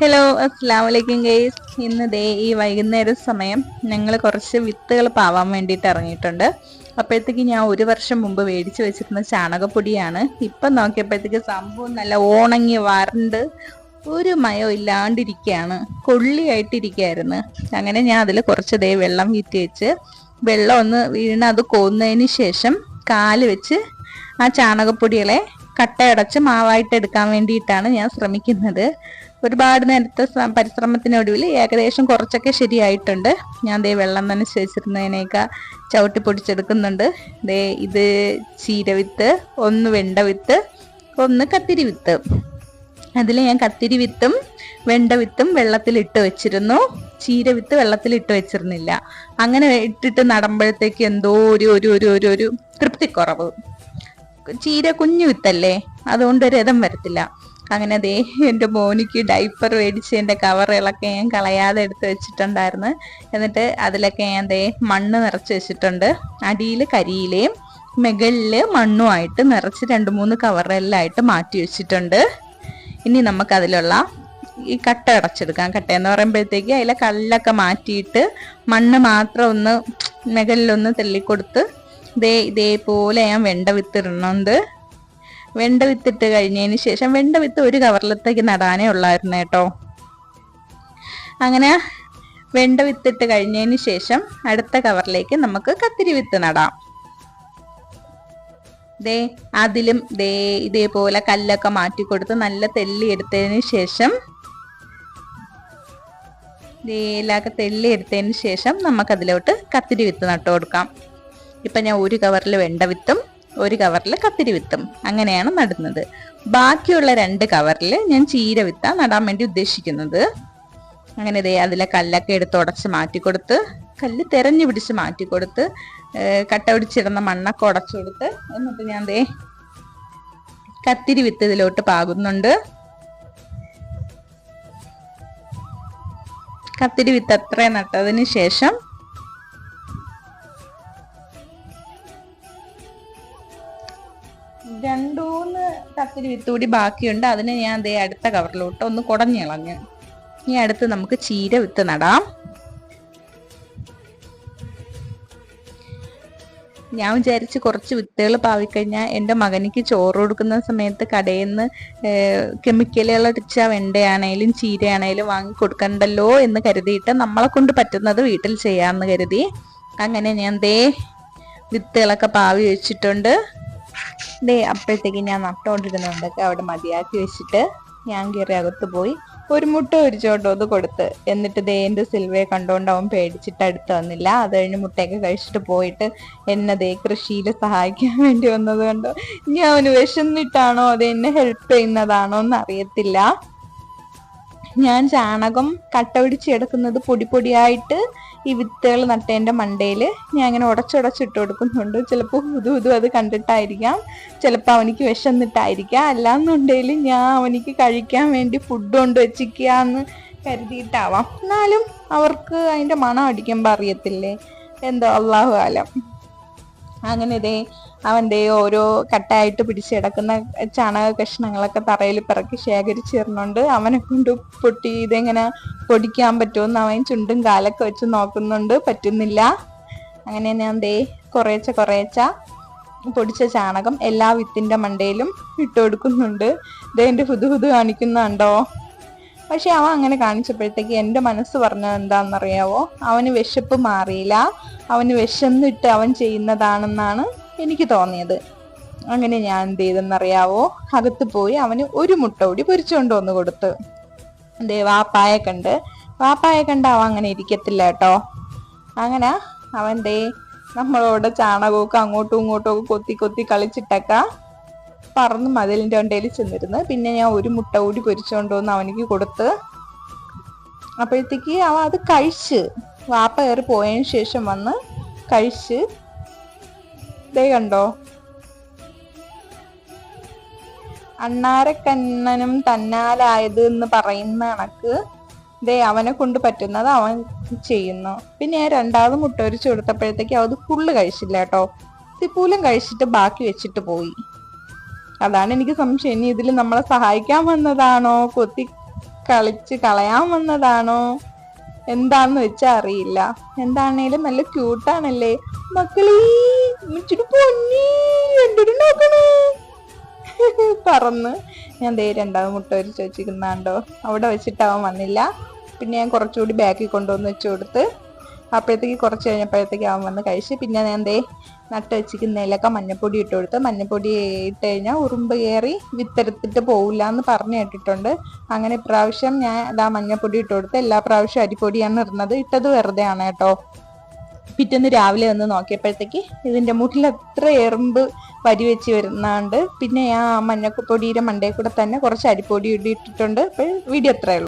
Hello അസ്സാം വലൈക്കും guys. ഇന്ന് ദേ ഈ വൈകുന്നേര സമയം ഞങ്ങൾ കുറച്ച് വിത്തുകൾ പാവാൻ വേണ്ടിയിട്ട് ഇറങ്ങിയിട്ടുണ്ട്. അപ്പോഴത്തേക്ക് ഞാൻ ഒരു വർഷം മുമ്പ് മേടിച്ച് വെച്ചിരുന്ന ചാണകപ്പൊടിയാണ്. ഇപ്പം നോക്കിയപ്പോഴത്തേക്ക് സംഭവം നല്ല ഓണങ്ങി വരണ്ട് ഒരു മയോ ഇല്ലാണ്ടിരിക്കുകയാണ് കൊള്ളിയായിട്ടിരിക്കുകയായിരുന്നു അങ്ങനെ ഞാൻ അതിൽ കുറച്ച് ദേ വെള്ളം വീറ്റി വെച്ച് വെള്ളം ഒന്ന് വീണ് അത് കോന്നതിന് ശേഷം കാൽ വെച്ച് ആ ചാണകപ്പൊടികളെ കട്ടയടച്ച് മാവായിട്ട് എടുക്കാൻ വേണ്ടിയിട്ടാണ് ഞാൻ ശ്രമിക്കുന്നത്. ഒരുപാട് നേരത്തെ പരിശ്രമത്തിനൊടുവിൽ ഏകദേശം കുറച്ചൊക്കെ ശരിയായിട്ടുണ്ട്. ഞാൻ ദേ വെള്ളം തന്നെ ശേഷിച്ചിരുന്നതിനേക്ക ചവിട്ടി പൊടിച്ചെടുക്കുന്നുണ്ട്. ദേ ഇത് ചീരവിത്ത് ഒന്ന് വെണ്ട വിത്ത് ഒന്ന് കത്തിരി വിത്ത്. അതിൽ ഞാൻ കത്തിരി വിത്തും വെണ്ട വിത്തും വെള്ളത്തിൽ ഇട്ട് വെച്ചിരുന്നു. ചീര വിത്ത് വെള്ളത്തിൽ ഇട്ട് വെച്ചിരുന്നില്ല. അങ്ങനെ ഇട്ടിട്ട് നടുമ്പോഴത്തേക്ക് എന്തോ ഒരു ഒരു ഒരു ഒരു തൃപ്തിക്കുറവ്. ചീര കുഞ്ഞു വിത്തല്ലേ? അതുകൊണ്ട് രഥം വരത്തില്ല. അങ്ങനെ ദേ എന്റെ മോനിക്ക് ഡൈപ്പർ മേടിച്ച് എന്റെ കവറുകളൊക്കെ ഞാൻ കളയാതെ എടുത്ത് വെച്ചിട്ടുണ്ടായിരുന്നു. എന്നിട്ട് അതിലൊക്കെ ഞാൻ ദേ മണ്ണ് നിറച്ച് വെച്ചിട്ടുണ്ട്. അടിയിൽ കരിയിലയും മുകളിൽ മണ്ണുമായിട്ട് നിറച്ച് രണ്ട് മൂന്ന് കവറെല്ലായിട്ട് മാറ്റി വെച്ചിട്ടുണ്ട്. ഇനി നമുക്ക് അതിലുള്ള ഈ കട്ട അടച്ചെടുക്കാം. കട്ട എന്ന് പറയുമ്പോഴത്തേക്ക് അതിലെ കല്ലൊക്കെ മാറ്റിയിട്ട് മണ്ണ് മാത്രം ഒന്ന് മുകളിലൊന്ന് തെള്ളിക്കൊടുത്ത് ദേ ഇതേപോലെ ഞാൻ വെണ്ട വിത്ത് ഇടുന്നുണ്ട് വെണ്ട വിത്തിട്ട് കഴിഞ്ഞതിന് ശേഷം വെണ്ട വിത്ത് ഒരു കവറിലത്തേക്ക് നടാനേ ഉള്ളായിരുന്നു കേട്ടോ. അങ്ങനെ വെണ്ട വിത്തിട്ട് കഴിഞ്ഞതിന് ശേഷം അടുത്ത കവറിലേക്ക് നമുക്ക് കത്തിരി വിത്ത് നടാം. ദേ അതിലും ദേ ഇതേപോലെ കല്ലൊക്കെ മാറ്റി കൊടുത്ത് നല്ല തെല്ലി എടുത്തതിന് ശേഷം ദേ എല്ലാക്കെ തെല്ലി എടുത്തതിന് ശേഷം നമുക്കതിലോട്ട് കത്തിരി വിത്ത് നട്ടു കൊടുക്കാം. ഇപ്പൊ ഞാൻ ഒരു കവറിൽ വെണ്ട വിത്തും ഒരു കവറിൽ കത്തിരി വിത്തും. അങ്ങനെയാണ് നടുന്നത്. ബാക്കിയുള്ള രണ്ട് കവറിൽ ഞാൻ ചീര വിത്ത നടാൻ വേണ്ടി ഉദ്ദേശിക്കുന്നത്. അങ്ങനെ ദേ അതിലെ കല്ലൊക്കെ എടുത്ത് ഉടച്ച് മാറ്റിക്കൊടുത്ത് കല്ല് തെരഞ്ഞു പിടിച്ച് മാറ്റിക്കൊടുത്ത് കട്ട പിടിച്ചിടുന്ന മണ്ണൊക്കെ ഉടച്ചു കൊടുത്ത് എന്നിട്ട് ഞാൻ ദേ കത്തിരി വിത്ത് ഇതിലോട്ട് പാകുന്നുണ്ട്. കത്തിരി വിത്ത് അത്രയും നട്ടതിന് ശേഷം രണ്ടൂന്ന് തത്തിരി വിത്ത് കൂടി ബാക്കിയുണ്ട്. അതിന് ഞാൻ ദേ അടുത്ത കവറിലോട്ട് ഒന്ന് കുടഞ്ഞിളഞ്ഞ് ഇനി അടുത്ത് നമുക്ക് ചീര വിത്ത് നടാം. ഞാൻ വിചാരിച്ച് കുറച്ച് വിത്തുകൾ പാവിക്കഴിഞ്ഞാൽ എന്റെ മകനിക്ക് ചോറ് കൊടുക്കുന്ന സമയത്ത് കടയിൽ നിന്ന് കെമിക്കലുകൾ അടിച്ച വെണ്ടയാണേലും ചീരയാണേലും വാങ്ങി കൊടുക്കണ്ടല്ലോ എന്ന് കരുതിയിട്ട് നമ്മളെ കൊണ്ട് പറ്റുന്നത് വീട്ടിൽ ചെയ്യാമെന്ന് കരുതി. അങ്ങനെ ഞാൻ ദേ വിത്തുകളൊക്കെ പാവി വെച്ചിട്ടുണ്ട്. ദേ അപ്പോഴത്തേക്ക് ഞാൻ നട്ടുകൊണ്ടിരുന്നുണ്ടൊക്കെ അവിടെ മതിയാക്കി വെച്ചിട്ട് ഞാൻ കയറി അകത്ത് പോയി. ഒരു മുട്ട ഒരു ചോട്ടോത് കൊടുത്ത്. എന്നിട്ട് ദേ എന്റെ സിൽവയെ കണ്ടുകൊണ്ട് അവൻ പേടിച്ചിട്ട് അടുത്ത് വന്നില്ല. അത് കഴിഞ്ഞ് മുട്ടയൊക്കെ കഴിച്ചിട്ട് പോയിട്ട് എന്നെ ദേ കൃഷിയിൽ സഹായിക്കാൻ വേണ്ടി വന്നത് കണ്ടോ. ഇനി അവന് വിശന്നിട്ടാണോ? അത് എന്നെ ഹെൽപ്പ് ചെയ്യുന്നതാണോ എന്ന് അറിയത്തില്ല ഞാൻ ചാണകം കട്ട പിടിച്ചെടുക്കുന്നത് പൊടി പൊടിയായിട്ട് ഈ വിത്തുകൾ നട്ടേന്റെ മണ്ടയിൽ ഞാൻ ഇങ്ങനെ ഉടച്ചുടച്ചിട്ട് കൊടുക്കുന്നുണ്ട്. ചിലപ്പോൾ ഹുതു ഹുതു അത് കണ്ടിട്ടായിരിക്കാം ചിലപ്പോൾ അവനിക്ക് വിശന്നിട്ടായിരിക്കാം. അല്ലാന്നുണ്ടെങ്കിൽ ഞാൻ അവനിക്ക് കഴിക്കാൻ വേണ്ടി ഫുഡ് കൊണ്ട് വെച്ചിരിക്കാന്ന് കരുതിയിട്ടാവാം. എന്നാലും അവർക്ക് അതിന്റെ മണം അടിക്കുമ്പോൾ അറിയത്തില്ലേ? എന്തോ അള്ളാഹു കാലം അങ്ങനെ ഇതേ അവന്റെ ഓരോ കട്ടായിട്ട് കിടക്കുന്ന ചാണക കഷ്ണങ്ങളൊക്കെ തറയിൽ പിറക്കി ശേഖരിച്ചിരുന്നുണ്ട് അവനെ കൊണ്ട് പൊട്ടി ഇതെങ്ങനെ പൊടിക്കാൻ പറ്റുമെന്ന് അവൻ ചുണ്ടും കാലൊക്കെ വെച്ച് നോക്കുന്നുണ്ട്. പറ്റുന്നില്ല. അങ്ങനെ ഞാൻ ദേ കുറേച്ച കുറേച്ച പൊടിച്ച ചാണകം എല്ലാ വിത്തിന്റെ മണ്ടയിലും ഇട്ട് കൊടുക്കുന്നുണ്ട്. ദേ എന്റെ ഹുതു ഹുതു കാണിക്കുന്നുണ്ടോ? പക്ഷെ അവൻ അങ്ങനെ കാണിച്ചപ്പോഴത്തേക്ക് എന്റെ മനസ്സ് പറഞ്ഞത് എന്താണെന്നറിയാവോ? അവന് വിശപ്പ് മാറിയില്ല. അവന് വിശന്നിട്ട് അവൻ ചെയ്യുന്നതാണെന്നാണ് എനിക്ക് തോന്നിയത്. അങ്ങനെ ഞാൻ എന്ത് ചെയ്തെന്നറിയാവോ? അകത്ത് പോയി അവന് ഒരു മുട്ട കൂടി പൊരിച്ചുകൊണ്ട് വന്ന് കൊടുത്തു. ദേ വാപ്പായെ കണ്ട്. വാപ്പായെ കണ്ട് അവൻ അങ്ങനെ ഇരിക്കത്തില്ല കേട്ടോ. അങ്ങനെ അവൻ ദേ നമ്മളോട് ചാണകമൊക്കെ അങ്ങോട്ടും ഇങ്ങോട്ടും ഒക്കെ കൊത്തി കൊത്തി കളിച്ചിട്ടൊക്കെ പറന്ന് മതിലിന്റെ ഉണ്ടയിൽ ചെന്നിരുന്ന്. പിന്നെ ഞാൻ ഒരു മുട്ട കൂടി പൊരിച്ചുകൊണ്ട് വന്ന് അവനിക്ക് കൊടുത്ത്. അപ്പോഴത്തേക്ക് അവൻ അത് കഴിച്ച്. വാപ്പ കയറി പോയതിന് ശേഷം വന്ന് കഴിച്ച് ദേ കണ്ടോ? അണ്ണാരക്കണ്ണനും തന്നാലായത് എന്ന് പറയുന്ന കണക്ക് ദേ അവനെ കൊണ്ട് പറ്റുന്നത് അവൻ ചെയ്യുന്നു. പിന്നെ ഞാൻ രണ്ടാമത് മുട്ട ഒരിച്ചു കൊടുത്തപ്പോഴത്തേക്ക് അത് ഫുള്ള് കഴിച്ചില്ല കേട്ടോ. സിപ്പൂലും കഴിച്ചിട്ട് ബാക്കി വെച്ചിട്ട് പോയി. അതാണ് എനിക്ക് സംശയം. ഇനി ഇതിൽ നമ്മളെ സഹായിക്കാൻ വന്നതാണോ? കൊത്തി കളിച്ച് കളയാൻ വന്നതാണോ? എന്താന്ന് വെച്ചാ അറിയില്ല. എന്താണേലും നല്ല ക്യൂട്ടാണല്ലേ മക്കളീ! ഇച്ചിരി പൊന്നി എന്തൊരു നോക്കണേ പറന്ന്. ഞാൻ ദേ രണ്ടാമത് മുട്ട ഒരു വെച്ചിരിക്കുന്നാണ്ടോ. അവിടെ വെച്ചിട്ട് വന്നില്ല. പിന്നെ ഞാൻ കുറച്ചുകൂടി ബാക്കിൽ കൊണ്ടുവന്ന് വെച്ച് കൊടുത്ത് അപ്പോഴത്തേക്ക് കുറച്ച് കഴിഞ്ഞപ്പോഴത്തേക്ക് അവൻ വന്ന് കഴിച്ച്. പിന്നെ ഞാൻ ദേ നട്ട് വെച്ചിരിക്കുന്നതിലൊക്കെ മഞ്ഞപ്പൊടി ഇട്ട് കൊടുത്ത്. മഞ്ഞപ്പൊടി ഇട്ട് കഴിഞ്ഞാൽ ഉറുമ്പ് കയറി വിത്തെടുത്തിട്ട് പോവില്ല എന്ന് പറഞ്ഞു കേട്ടിട്ടുണ്ട്. അങ്ങനെ ഇപ്രാവശ്യം ഞാൻ ഇതാ മഞ്ഞപ്പൊടി ഇട്ട് കൊടുത്ത്. എല്ലാ പ്രാവശ്യവും അരിപ്പൊടിയാണ് ഇടുന്നത്. ഇട്ടത് വെറുതെ ആണ് കേട്ടോ. പിറ്റേന്ന് രാവിലെ ഒന്ന് നോക്കിയപ്പോഴത്തേക്ക് ഇതിന്റെ മുട്ടിൽ അത്ര എറുമ്പ് വരി വെച്ച് വരുന്നുണ്ട്. പിന്നെ ആ മഞ്ഞപ്പൊടിയുടെ മണ്ടയിൽ കൂടെ തന്നെ കുറച്ച് അരിപ്പൊടി ഇട്ടിട്ടുണ്ട് അപ്പോൾ വീഡിയോ എത്രയുള്ളൂ